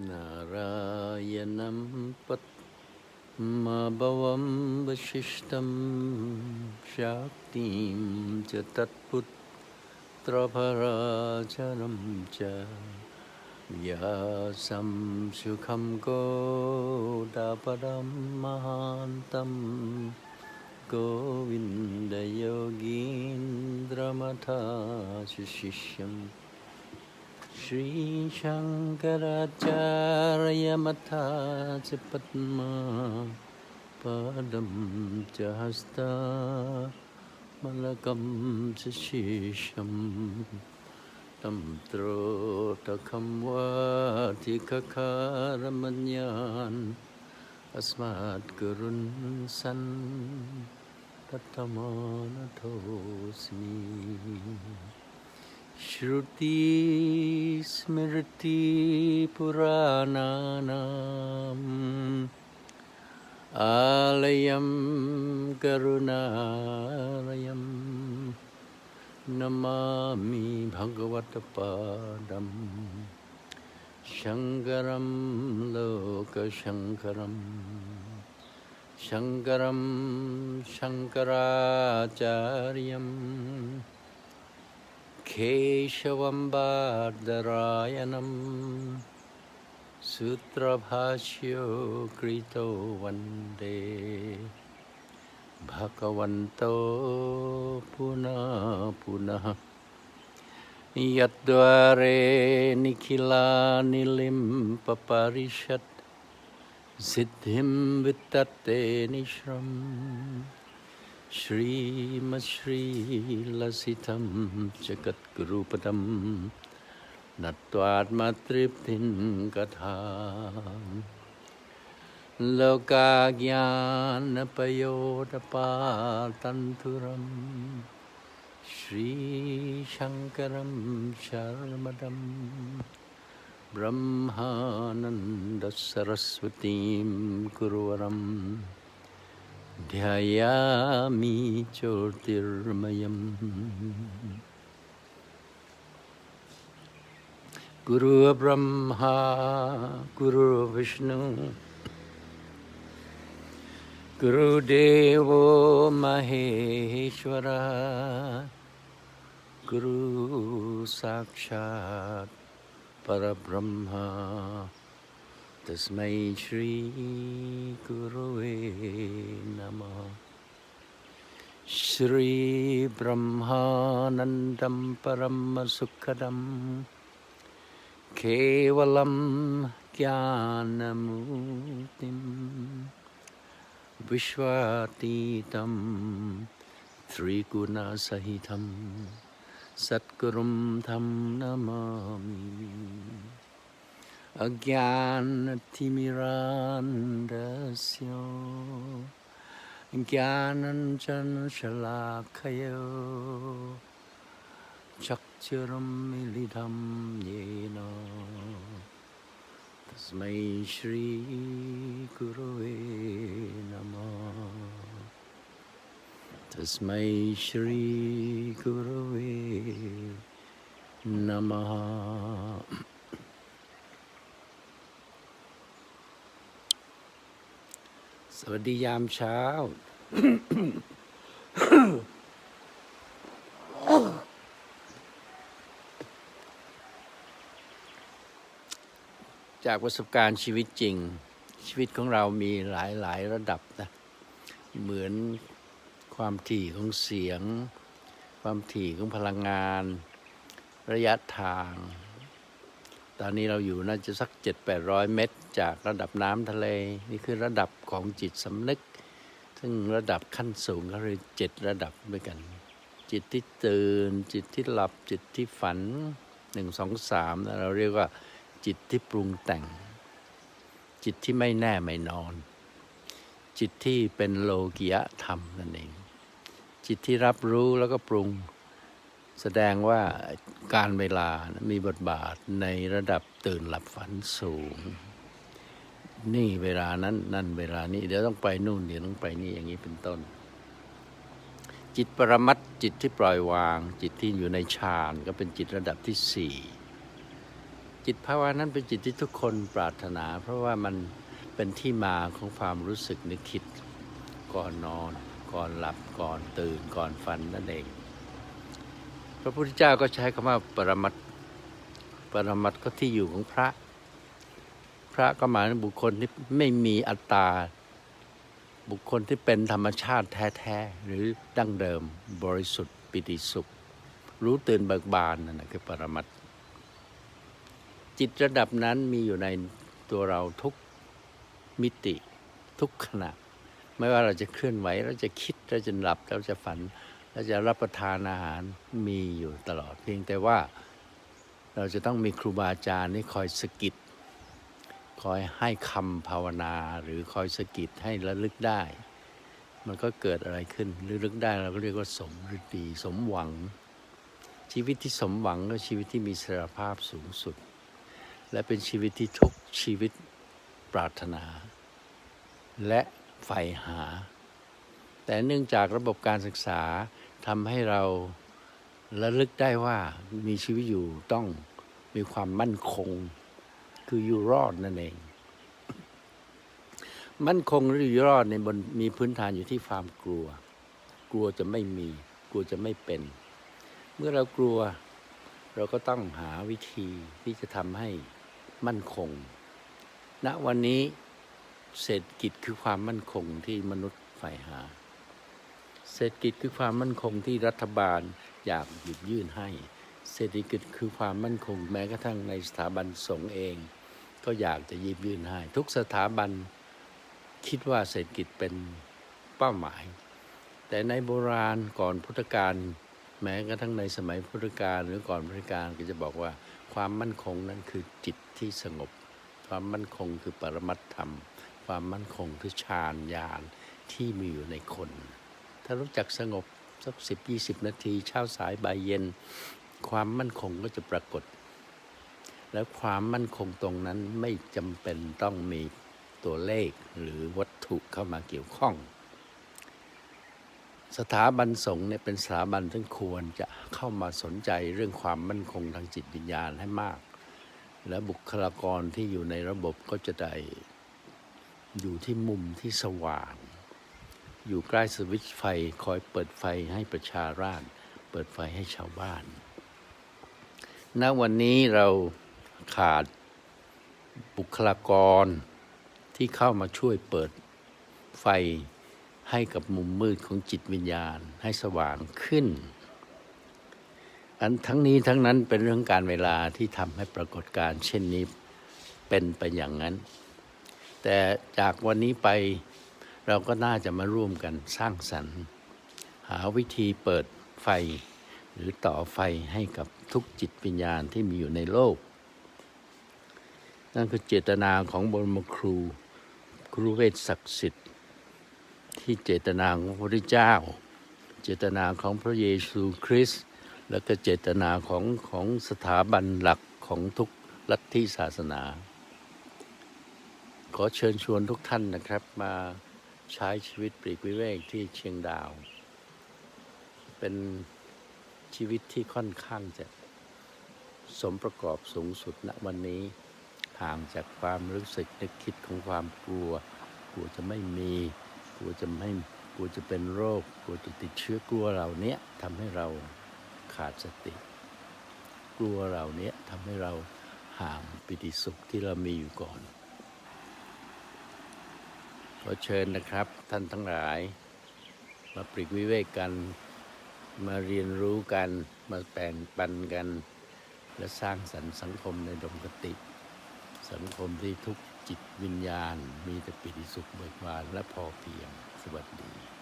नारायणं पद्मभवं वसिष्ठं शाक्तिं च तत्पुत्रभराचरं च व्यासं सुखं गोदापदं महान्तं गोविन्दयोगीन्द्रमथाशिष्यम् श्रीशङ्कराचार्यमथा च पद्मा पादं च हस्ता मलकं च शेषं तं त्रोटकं वातिककारमन्यान् अस्मात् गुरुन् सन् तत्तमानतोऽस्मि श्रुतिस्मृतिपुराणानाम् आलयं करुणालयं नमामि भगवत्पादं शङ्करं लोकशङ्करम् शङ्करं शङ्कराचार्यम् केशवं बार्दरायणं सूत्रभाष्यो कृतो वन्दे। भगवन्तो पुनः पुनः। यद्वारे निखिलानिलिम्पपरिषत् सिद्धिं वित्तते निश्रम् श्रीमश्रीलसितं जगद्गुरुपदं नत्वात्मतृप्तिं कथा लोकाज्ञानपयोदपातन्तुरं श्रीशङ्करं शर्मदं ब्रह्मानन्दसरस्वतीं गुरुवरम् ध्यायामि ज्योतिर्मयम् गुरुब्रह्मा गुरुविष्णु गुरुदेवो महेश्वरः गुरु साक्षात् परब्रह्मा तस्मै श्रीगुरुवे नमः। श्रीब्रह्मानन्दं परं सुखदं केवलं ज्ञानमूर्तिं विश्वातीतं त्रिगुणसहितं सद्गुरुं तं नमामि। अज्ञानतिमिरान्धस्य ज्ञानञ्जनशलाखयो चक्षुरुं मिलितं येन तस्मै श्रीगुरुवे नमः तस्मै श्रीगुरुवे नमः สวัสดียามเช้า จากประสบการณ์ชีวิตจริง ชีวิตของเรามีหลายหลายระดับนะ เหมือนความถี่ของเสียง ความถี่ของพลังงาน ระยะทาง ตอนนี้เราอยู่น่าจะสัก 7-800 เมตร จากระดับน้ำทะเล นี่คือระดับของจิตสำนึก ซึ่งระดับขั้นสูงก็คือเจ็ดระดับด้วยกัน จิตที่ตื่น จิตที่หลับ จิตที่ฝันหนึ่งสองสามเราเรียกว่า จิตที่ปรุงแต่ง จิตที่ไม่แน่ไม่นอน จิตที่เป็นโลกิยธรรมนั่นเอง จิตที่รับรู้แล้วก็ปรุง แสดงว่าการเวลานะมีบทบาทในระดับตื่นหลับฝันสูง นี่เวลานั้นนั่นเวลานี้เดี๋ยวต้องไปนู่นเดี๋ยวต้องไปนี่อย่างนี้เป็นต้น จิตปรมัตจิตที่ปล่อยวาง จิตที่อยู่ในฌานก็เป็นจิตระดับที่สี่จิตภาวะนั้นเป็นจิตที่ทุกคนปรารถนา เพราะว่ามันเป็นที่มาของความรู้สึกนึกคิด ก่อนนอน ก่อนหลับก่อนตื่นก่อนฝันนั่นเอง ระพุทธเจ้าก็ใช้คำว่าปรมัตปรมัตถ์ก็ที่อยู่ของพระ พระก็หมายถึงบุคคลที่ไม่มีอัตตา บุคคลที่เป็นธรรมชาติแท้ๆ หรือดั้งเดิมบริสุทธิ์ปิติสุข รู้ตื่นเบิกบานนั่นนะคือปรมัตถ์จิตระดับนั้นมีอยู่ในตัวเราทุกมิติทุกขณะ ไม่ว่าเราจะเคลื่อนไหวเราจะคิดเราจะหลับเราจะฝัน เราจะรับประทานอาหารมีอยู่ตลอด เพียงแต่ว่าเราจะต้องมีครูบาอาจารย์ที่คอยสกิดคอยให้คำภาวนาหรือคอยสกิดให้ระลึกได้ มันก็เกิดอะไรขึ้นระลึกได้เราก็เรียกว่าสมฤดีสมหวัง ชีวิตที่สมหวังก็ชีวิตที่มีสรภาพสูงสุด และเป็นชีวิตที่ทุกชีวิตปรารถนา และใฝ่หา แต่เนื่องจากระบบการศึกษาทำให้เราระลึกได้ว่ามีชีวิตอยู่ต้องมีความมั่นคง คืออยู่รอดนั่นเอง มั่นคงหรืออยู่รอดในบนมีพื้นฐานอยู่ที่ความกลัว กลัวจะไม่มี กลัวจะไม่เป็น เมื่อเรากลัว เราก็ต้องหาวิธีที่จะทำให้มั่นคงณวันนี้เศรษฐกิจคือความมั่นคงที่มนุษย์ใฝ่หา เศรษฐกิจคือความมั่นคงที่รัฐบาลอยากหยิบยื่นให้ เศรษฐกิจคือความมั่นคงแม้กระทั่งในสถาบันสงฆ์เอง ก็อยากจะหยิบยื่นให้ ทุกสถาบันคิดว่าเศรษฐกิจเป็นเป้าหมาย แต่ในโบราณก่อนพุทธกาลแม้กระทั่งในสมัยพุทธกาลหรือก่อนพุทธกาลก็จะบอกว่าความมั่นคงนั้นคือจิตที่สงบ ความมั่นคงคือปรมัตธรรม ความมั่นคงคือฌานญาณที่มีอยู่ในคน ถ้ารู้จักสงบสักสิบยี่สิบนาที เช้าสายบ่ายเย็น ความมั่นคงก็จะปรากฏ แล้วความมั่นคงตรงนั้นไม่จำเป็นต้องมีตัวเลขหรือวัตถุเข้ามาเกี่ยวข้อง สถาบันสงฆ์เนี่ยเป็นสถาบันที่ควรจะเข้ามาสนใจเรื่องความมั่นคงทางจิตวิญญาณให้มาก และบุคลากรที่อยู่ในระบบก็จะได้อยู่ที่มุมที่สว่าง อยู่ใกล้สวิตช์ไฟคอยเปิดไฟให้ประชาราษฎร์เปิดไฟให้ชาวบ้าน ณ วันนี้เราขาดบุคลากรที่เข้ามาช่วยเปิดไฟให้กับมุมมืดของจิตวิญญาณให้สว่างขึ้น อันทั้งนี้ทั้งนั้นเป็นเรื่องการเวลาที่ทำให้ปรากฏการเช่นนี้เป็นไปอย่างนั้น แต่จากวันนี้ไป เราก็น่าจะมาร่วมกันสร้างสรรค์ หาวิธีเปิดไฟ หรือต่อไฟให้กับทุกจิตวิญญาณที่มีอยู่ในโลก นั่นคือเจตนาของบรมครู ครูเวทศักดิ์สิทธิ์ ที่เจตนาของพระพุทธเจ้า เจตนาของพระเยซูคริสต์และก็เจตนาของของสถาบันหลักของทุกลัทธิศาสนา ขอเชิญชวนทุกท่านนะครับมา ใช้ชีวิตปลีกวิเวกที่เชียงดาว เป็นชีวิตที่ค่อนข้างจะสมประกอบสูงสุดณวันนี้ห่างจากความรู้สึกนึกคิดของความกลัว กลัวจะไม่มี กลัวจะไม่กลัวจะเป็นโรค กลัวจะติดเชื้อกลัวเหล่านี้ทำให้เราขาดสติ กลัวเหล่านี้ทำให้เราห่างปิติสุขที่เรามีอยู่ก่อน อเชิญนะครับท่านทั้งหลาย มาปริกวิเวกกัน มาเรียนรู้กัน มาแบ่งปันกัน และสร้างสรรค์สังคมในดมกติ สังคมที่ทุกจิตวิญญาณ มีแต่ปิติสุขเบิกบานและพอเพียงสวัสดี